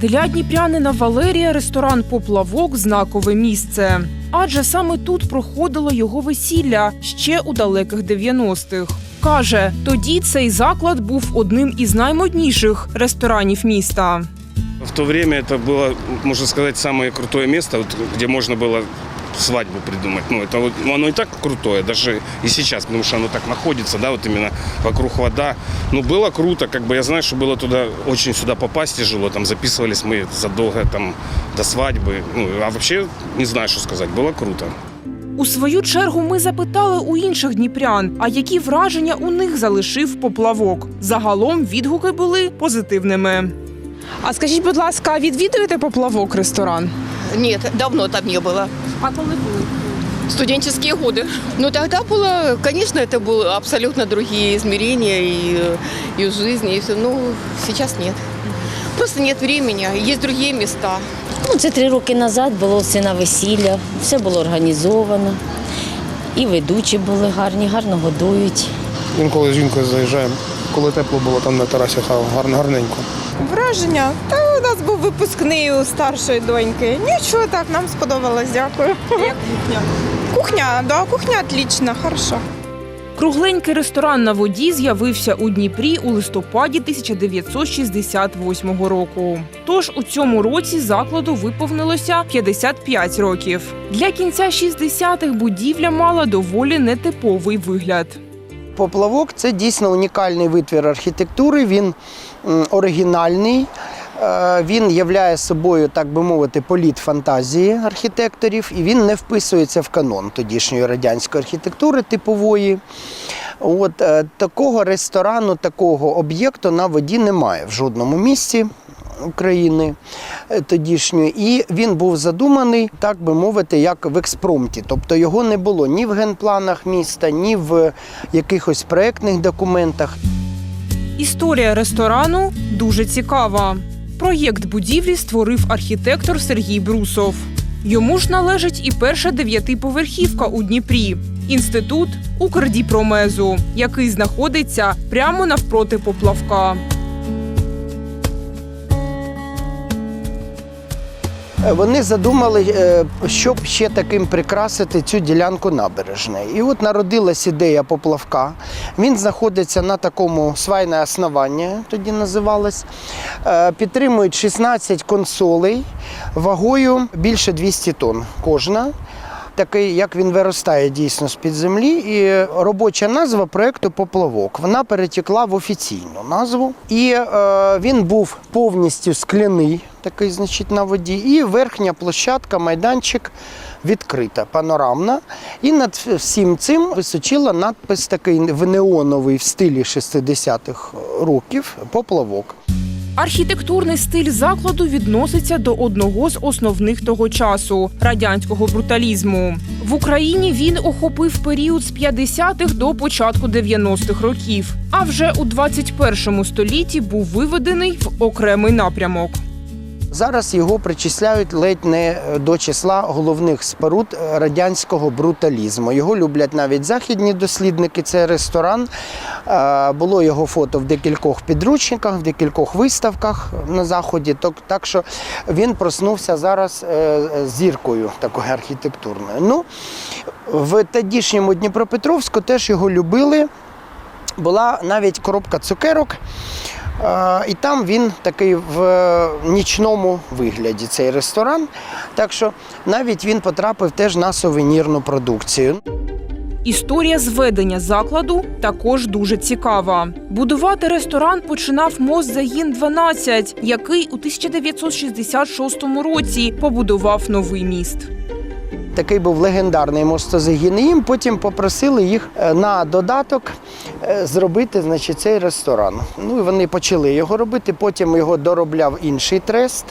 Для дніпрянина Валерія ресторан Поплавок знакове місце. Адже саме тут проходило його весілля ще у далеких 90-х. Каже, тоді цей заклад був одним із наймодніших ресторанів міста. В то время это было, можно сказать, самое крутое место, вот, где можно было свадьбу придумать. Ну, это вот, ну, оно и так крутое, даже и сейчас, потому что оно так находится, да, вот именно вокруг вода. Ну, было круто, как бы я знаю, что было туда, очень сюда попасть тяжело, там записывались мы задолго там до свадьбы. Ну, а вообще, не знаю, что сказать, было круто. У свою чергу ми запитали у інших дніпрян, а які враження у них залишив поплавок. Загалом відгуки були позитивними. А скажіть, будь ласка, відвідуєте поплавок ресторан? Нет, давно там не было. А коли були? Студенческие годы. Но тогда было, конечно, это были абсолютно другие измерения и, и в жизни, и все. Ну, сейчас нет. Просто нет времени, есть другие места. Ну, це три роки назад було у сина весілля, все було організовано. І ведучі були гарні, гарно годують. Інколи з жінкою заїжджаємо. Коли тепло було там на терасі, гарно, гарненько. Враження? Та у нас був випускний у старшої доньки. Нічого так, нам сподобалось, дякую. Як кухня? Кухня, да, кухня отлічна, хорошо. Кругленький ресторан на воді з'явився у Дніпрі у листопаді 1968 року. Тож у цьому році закладу виповнилося 55 років. Для кінця 60-х будівля мала доволі нетиповий вигляд. Поплавок це дійсно унікальний витвір архітектури. Він оригінальний. Е, Він являє собою, так би мовити, політ фантазії архітекторів, і він не вписується в канон тодішньої радянської архітектури типової. От е, такого ресторану, такого об'єкту на воді немає в жодному місці. України е, тодішньої, і він був задуманий, так би мовити, як в експромті. Тобто його не було ні в генпланах міста, ні в якихось проектних документах. Історія ресторану дуже цікава. Проєкт будівлі створив архітектор Сергій Брусов. Йому ж належить і перша дев'ятиповерхівка у Дніпрі інститут Укрдіпромезу, який знаходиться прямо навпроти поплавка. Вони задумали, е, щоб ще таким прикрасити цю ділянку набережної. І от народилась ідея поплавка. Він знаходиться на такому свайне основання, тоді називалось. Е, Підтримують 16 консолей вагою більше 200 тонн кожна. Такий, як він виростає дійсно з-під землі, і робоча назва проєкту Поплавок. Вона перетекла в офіційну назву. І е, він був повністю скляний, такий, значить, на воді. І верхня площадка, майданчик відкрита, панорамна. І над всім цим височила надпис такий в неоновий в стилі 60-х років поплавок. Архітектурний стиль закладу відноситься до одного з основних того часу радянського бруталізму. В Україні він охопив період з 50-х до початку 90-х років. А вже у 21 столітті був виведений в окремий напрямок. Зараз його причисляють ледь не до числа головних споруд радянського бруталізму. Його люблять навіть західні дослідники. Це ресторан. Е, Було його фото в декількох підручниках, в декількох виставках на заході. Так- що він проснувся зараз е, зіркою такою архітектурною. Ну, в тодішньому Дніпропетровську теж його любили. Була навіть коробка цукерок. І там він такий в нічному вигляді, цей ресторан. Так що навіть він потрапив теж на сувенірну продукцію. Історія зведення закладу також дуже цікава. Будувати ресторан починав мост Загін 12 який у 1966 році побудував новий міст. Такий був легендарний мостозагін. Потім попросили їх е, на додаток е, зробити значить, цей ресторан. Ну і вони почали його робити. Потім його доробляв інший трест.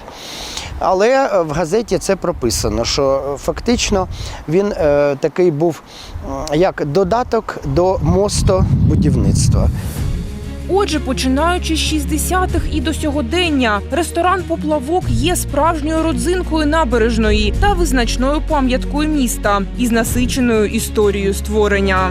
Але е, в газеті це прописано, що фактично він такий був як додаток до мостобудівництва. Отже, починаючи з 60-х і до сьогодення, ресторан Поплавок є справжньою родзинкою набережної та визначною пам'яткою міста із насиченою історією створення.